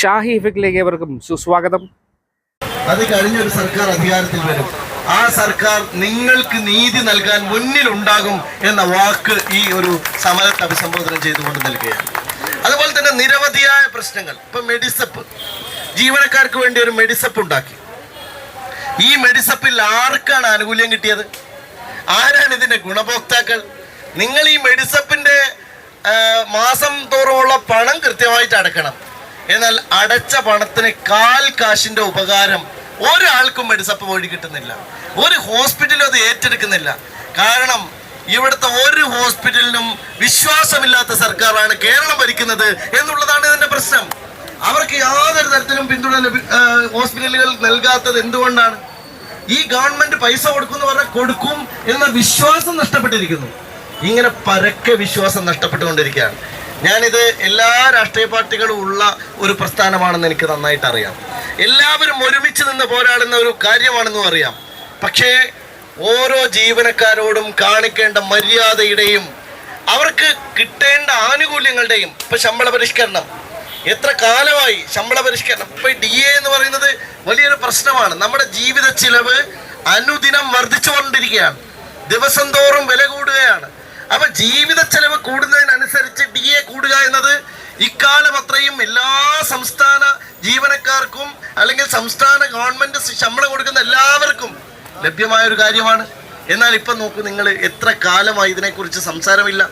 ഷാഹി ഇഫക്റ്റിലേക്ക് ഏവർക്കും സുസ്വാഗതം. അത് കഴിഞ്ഞൊരു സർക്കാർ അധികാരത്തിൽ വരും. ആ സർക്കാർ നിങ്ങൾക്ക് നീതി നൽകാൻ മുന്നിലുണ്ടാകും എന്ന വാക്ക് ഈ ഒരു സമരത്തെ അഭിസംബോധന ചെയ്തുകൊണ്ട് നൽകുകയാണ്. അതുപോലെ തന്നെ നിരവധിയായ പ്രശ്നങ്ങൾ. ഇപ്പൊ മെഡിസപ്പ്. ജീവനക്കാർക്ക് വേണ്ടി ഒരു മെഡിസപ്പ് ഉണ്ടാക്കി. ഈ മെഡിസപ്പിൽ ആർക്കാണ് ആനുകൂല്യം കിട്ടിയത്? ആരാണ് ഇതിന്റെ ഗുണഭോക്താക്കൾ? നിങ്ങൾ ഈ മെഡിസപ്പിന്റെ മാസം തോറുമുള്ള പണം കൃത്യമായിട്ട് അടക്കണം. എന്നാൽ അടച്ച പണത്തിന് കാൽ കാശിന്റെ ഉപകാരം ഒരാൾക്കും മെഡിസപ്പ് വഴി കിട്ടുന്നില്ല. ഒരു ഹോസ്പിറ്റലും അത് ഏറ്റെടുക്കുന്നില്ല. കാരണം ഇവിടുത്തെ ഒരു ഹോസ്പിറ്റലിനും വിശ്വാസമില്ലാത്ത സർക്കാരാണ് കേരളം ഭരിക്കുന്നത് എന്നുള്ളതാണ് ഇതിന്റെ പ്രശ്നം. അവർക്ക് യാതൊരു തരത്തിലും പിന്തുണ ഹോസ്പിറ്റലുകൾ നൽകാത്തത് എന്തുകൊണ്ടാണ്? ഈ ഗവൺമെന്റ് പൈസ കൊടുക്കുന്നു പറഞ്ഞാൽ കൊടുക്കും എന്ന വിശ്വാസം നഷ്ടപ്പെട്ടിരിക്കുന്നു. ഇങ്ങനെ പരക്കെ വിശ്വാസം നഷ്ടപ്പെട്ടുകൊണ്ടിരിക്കുകയാണ്. ഞാനിത് എല്ലാ രാഷ്ട്രീയ പാർട്ടികളും ഉള്ള ഒരു പ്രസ്ഥാനമാണെന്ന് എനിക്ക് നന്നായിട്ട് അറിയാം. എല്ലാവരും ഒരുമിച്ച് നിന്ന് പോരാടുന്ന ഒരു കാര്യമാണെന്നും അറിയാം. പക്ഷേ ഓരോ ജീവനക്കാരോടും കാണിക്കേണ്ട മര്യാദയുടെയും അവർക്ക് കിട്ടേണ്ട ആനുകൂല്യങ്ങളുടെയും ഇപ്പൊ ശമ്പള പരിഷ്കരണം. എത്ര കാലമായി ശമ്പള പരിഷ്കരണം? ഇപ്പൊ ഡി എ എന്ന് പറയുന്നത് വലിയൊരു പ്രശ്നമാണ്. നമ്മുടെ ജീവിത ചിലവ് അനുദിനം വർദ്ധിച്ചുകൊണ്ടിരിക്കുകയാണ്. ദിവസം തോറും വില കൂടുകയാണ്. ജീവിത ചെലവ് കൂടുന്നതിനനുസരിച്ച് ഡി എ കൂടുക എന്നത് ഇക്കാലം അത്രയും എല്ലാ സംസ്ഥാന ജീവനക്കാർക്കും അല്ലെങ്കിൽ സംസ്ഥാന ഗവൺമെന്റ് ശമ്പളം കൊടുക്കുന്ന എല്ലാവർക്കും ലഭ്യമായ ഒരു കാര്യമാണ്. എന്നാൽ ഇപ്പൊ നോക്കൂ നിങ്ങൾ എത്ര കാലമായി ഇതിനെക്കുറിച്ച് സംസാരമില്ല.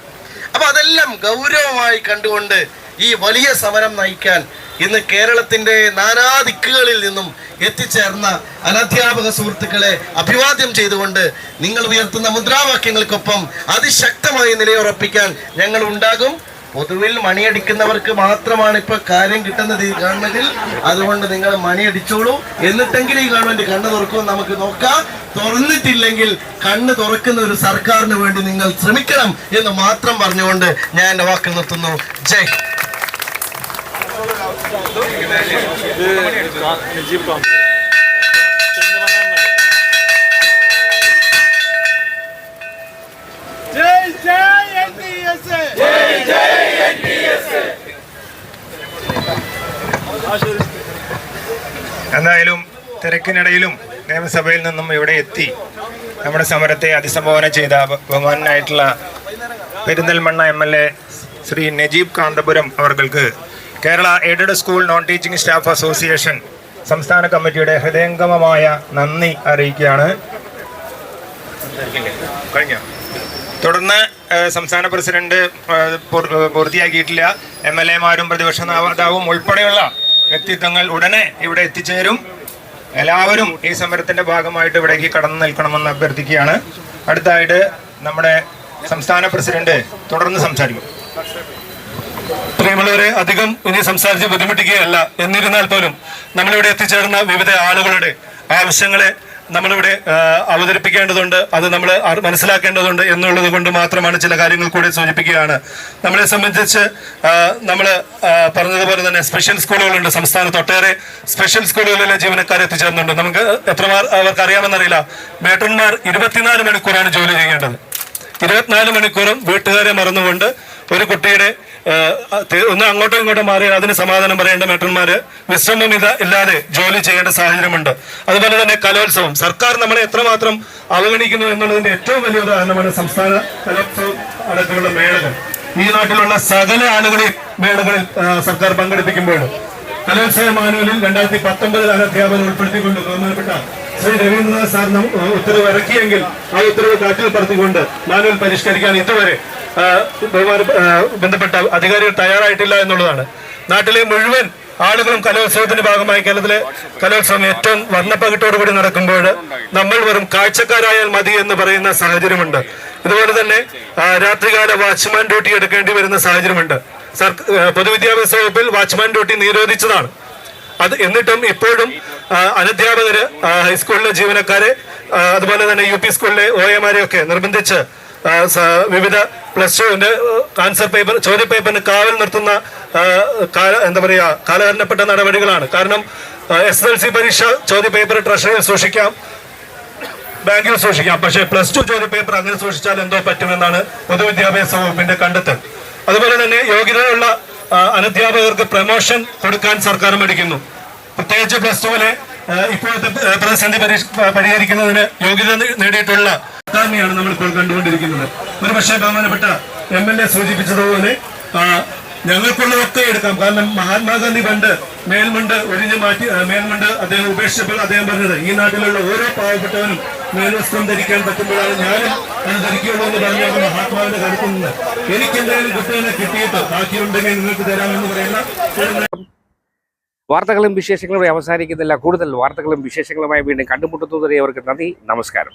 അപ്പൊ അതെല്ലാം ഗൗരവമായി കണ്ടുകൊണ്ട് ഈ വലിയ സമരം നയിക്കാൻ ഇന്ന് കേരളത്തിന്റെ നാനാ ദിക്കുകളിൽ നിന്നും എത്തിച്ചേർന്ന അനധ്യാപക സുഹൃത്തുക്കളെ അഭിവാദ്യം ചെയ്തുകൊണ്ട് നിങ്ങൾ ഉയർത്തുന്ന മുദ്രാവാക്യങ്ങൾക്കൊപ്പം അതിശക്തമായി നിലയുറപ്പിക്കാൻ ഞങ്ങൾ ഉണ്ടാകും. പൊതുവിൽ മണിയടിക്കുന്നവർക്ക് മാത്രമാണ് ഇപ്പൊ കാര്യം കിട്ടുന്നത് ഈ ഗവൺമെന്റിൽ. അതുകൊണ്ട് നിങ്ങൾ മണിയടിച്ചോളൂ. എന്നിട്ടെങ്കിലും ഈ ഗവൺമെന്റ് കണ്ണു തുറക്കും നമുക്ക് നോക്കാം. തുറന്നിട്ടില്ലെങ്കിൽ കണ്ണ് തുറക്കുന്ന ഒരു സർക്കാരിന് വേണ്ടി നിങ്ങൾ ശ്രമിക്കണം എന്ന് മാത്രം പറഞ്ഞുകൊണ്ട് ഞാൻ എന്റെ വാക്ക് നിർത്തുന്നു. ജയ് ഹിന്ദ്. ജയ് ജയ് എൻ ഡി എസ് എന്തായാലും തിരക്കിനിടയിലും നിയമസഭയിൽ നിന്നും ഇവിടെ എത്തി നമ്മുടെ സമരത്തെ അതിസംബോധന ചെയ്ത ബഹുമാനായിട്ടുള്ള Perinthalmanna M L A Shri Najeeb Kanthapuram അവർക്ക് Kerala aided school non teaching staff association സംസ്ഥാന കമ്മിറ്റിയുടെ ഹൃദയംഗമമായ നന്ദി അറിയിക്കുകയാണ്. തുടർന്ന് സംസ്ഥാന പ്രസിഡന്റ് പൂർത്തിയാക്കിയിട്ടില്ല. എം എൽ എമാരും പ്രതിപക്ഷ നേതാവും ഉൾപ്പെടെയുള്ള വ്യക്തിത്വങ്ങൾ ഉടനെ ഇവിടെ എത്തിച്ചേരും. എല്ലാവരും ഈ സമരത്തിന്റെ ഭാഗമായിട്ട് ഇവിടേക്ക് കടന്നു നിൽക്കണമെന്ന് അഭ്യർത്ഥിക്കുകയാണ്. അടുത്തായിട്ട് നമ്മുടെ സംസ്ഥാന പ്രസിഡന്റ് തുടർന്ന് സംസാരിക്കും. പ്രിയമുള്ളവരെ അധികം ഇനി സംസാരിച്ച് ബുദ്ധിമുട്ടിക്കുകയല്ല. എന്നിരുന്നാൽ പോലും നമ്മളിവിടെ എത്തിച്ചേർന്ന വിവിധ ആളുകളുടെ ആവശ്യങ്ങളെ നമ്മളിവിടെ അവതരിപ്പിക്കേണ്ടതുണ്ട് അത് നമ്മൾ മനസ്സിലാക്കേണ്ടതുണ്ട് എന്നുള്ളത് കൊണ്ട് മാത്രമാണ് ചില കാര്യങ്ങൾ കൂടി സൂചിപ്പിക്കുകയാണ്. നമ്മളെ സംബന്ധിച്ച് നമ്മൾ പറഞ്ഞതുപോലെ തന്നെ സ്പെഷ്യൽ സ്കൂളുകളുണ്ട് സംസ്ഥാനത്ത് ഒട്ടേറെ സ്പെഷ്യൽ സ്കൂളുകളിലെ ജീവനക്കാർ എത്തിച്ചേർന്നുണ്ട് നമുക്ക് എത്രമാർ അവർക്ക് അറിയാമെന്നറിയില്ല മേട്ടന്മാർ ഇരുപത്തിനാല് മണിക്കൂറാണ് ജോലി ചെയ്യേണ്ടത്. ഇരുപത്തിനാല് മണിക്കൂറും വീട്ടുകാരെ മറന്നുകൊണ്ട് ഒരു കുട്ടിയുടെ ഒന്ന് അങ്ങോട്ടും ഇങ്ങോട്ടും മാറി അതിന് സമാധാനം പറയേണ്ട മേട്ടന്മാര് ഇത ഇല്ലാതെ ജോലി ചെയ്യേണ്ട സാഹചര്യമുണ്ട്. അതുപോലെ തന്നെ കലോത്സവം. സർക്കാർ നമ്മളെ എത്രമാത്രം അവഗണിക്കുന്നു എന്നുള്ളതിന്റെ ഏറ്റവും വലിയ ഉദാഹരണമാണ് സംസ്ഥാന കലോത്സവം അടക്കമുള്ള മേളകൾ. ഈ നാട്ടിലുള്ള സകല ആളുകളെയും മേളകളിൽ സർക്കാർ പങ്കെടുപ്പിക്കുമ്പോൾ കലോത്സവ മാനുവലിൽ രണ്ടായിരത്തി പത്തൊമ്പതിലാണ് അധ്യാപനം ഉൾപ്പെടുത്തിക്കൊണ്ട് ബഹുമാനപ്പെട്ട ശ്രീ രവീന്ദ്രനാഥ് സാർ ഉത്തരവ് ഇറക്കിയെങ്കിൽ ആ ഉത്തരവ് കാറ്റിൽ പറത്തിക്കൊണ്ട് മാനുവൽ പരിഷ്കരിക്കാൻ ഇതുവരെ ബന്ധപ്പെട്ട അധികാരികൾ തയ്യാറായിട്ടില്ല എന്നുള്ളതാണ്. നാട്ടിലെ മുഴുവൻ ആളുകളും കലോത്സവത്തിന്റെ ഭാഗമായി കേരളത്തിലെ കലോത്സവം ഏറ്റവും വർണപ്പകിട്ടോടുകൂടി നടക്കുമ്പോൾ നമ്മൾ വെറും കാഴ്ചക്കാരായാൽ മതി എന്ന് പറയുന്ന സാഹചര്യമുണ്ട്. ഇതുപോലെ തന്നെ രാത്രികാല വാച്ച്മാൻ ഡ്യൂട്ടി എടുക്കേണ്ടി വരുന്ന സാഹചര്യമുണ്ട്. പൊതുവിദ്യാഭ്യാസ വകുപ്പിൽ വാച്ച്മാൻ ഡ്യൂട്ടി നിരോധിച്ചതാണ്. അത് എന്നിട്ടും ഇപ്പോഴും അനധ്യാപകര് ഹൈസ്കൂളിലെ ജീവനക്കാരെ അതുപോലെ തന്നെ യു പി സ്കൂളിലെ ഒ എമാരെയൊക്കെ നിർബന്ധിച്ച് വിവിധ പ്ലസ് ടുവിന്റെ ആൻസർ പേപ്പർ ചോദ്യ പേപ്പറിന് കാവൽ നിർത്തുന്ന എന്താ പറയുക കാലഹരണപ്പെട്ട നടപടികളാണ്. കാരണം എസ് എൽ സി പരീക്ഷ ചോദ്യ പേപ്പർ ട്രഷറിയിൽ സൂക്ഷിക്കാം ബാങ്കിൽ സൂക്ഷിക്കാം. പക്ഷേ പ്ലസ് ടു ചോദ്യ പേപ്പർ അങ്ങനെ സൂക്ഷിച്ചാൽ എന്തോ പറ്റുമെന്നാണ് പൊതുവിദ്യാഭ്യാസ വകുപ്പിന്റെ കണ്ടെത്തൽ. അതുപോലെ തന്നെ യോഗ്യതയുള്ള അനധ്യാപകർക്ക് പ്രമോഷൻ കൊടുക്കാൻ സർക്കാർ മടിക്കുന്നു. പ്രത്യേകിച്ച് പ്ലസ് ടുവിലെ ഇപ്പോഴത്തെ പ്രതിസന്ധി പരിഹരിക്കുന്നതിന് യോഗ്യത നേടിയിട്ടുള്ള തന്നെയാണ് നമ്മൾ ഇപ്പോൾ കണ്ടുകൊണ്ടിരിക്കുന്നത്. ഒരുപക്ഷെ ബഹുമാനപ്പെട്ട എം എൽ എ സൂചിപ്പിച്ചതുപോലെ ഞങ്ങൾക്കുള്ളതൊക്കെ എടുക്കാം. കാരണം മഹാത്മാഗാന്ധി പണ്ട് മേൽമുണ്ട് ഒഴിഞ്ഞു മാറ്റി മേൽമുണ്ട് അദ്ദേഹം ഉപേക്ഷിച്ചപ്പോൾ അദ്ദേഹം പറഞ്ഞത് ഈ നാട്ടിലുള്ള ഓരോ പാവപ്പെട്ടവനും മേൽവസ്ത്രം ധരിക്കാൻ പറ്റുമ്പോഴാണ് ഞാനും അത് ധരിക്കുള്ളൂ എന്ന് പറഞ്ഞാണ് മഹാത്മാവിന്റെ കരുത്തിൽ നിന്ന്. എന്തെങ്കിലും കിട്ടുന്നതിനെ കിട്ടിയിട്ട് ബാക്കിയുണ്ടെങ്കിൽ നിങ്ങൾക്ക് തരാമെന്ന് പറയുന്ന ഒരു വാർത്തകളും വിശേഷങ്ങളും അവസാനിക്കുന്നില്ല. കൂടുതൽ വാർത്തകളും വിശേഷങ്ങളുമായി വീണ്ടും കണ്ടുമുട്ടുന്നതുവരെ അവർക്ക് നന്ദി നമസ്കാരം.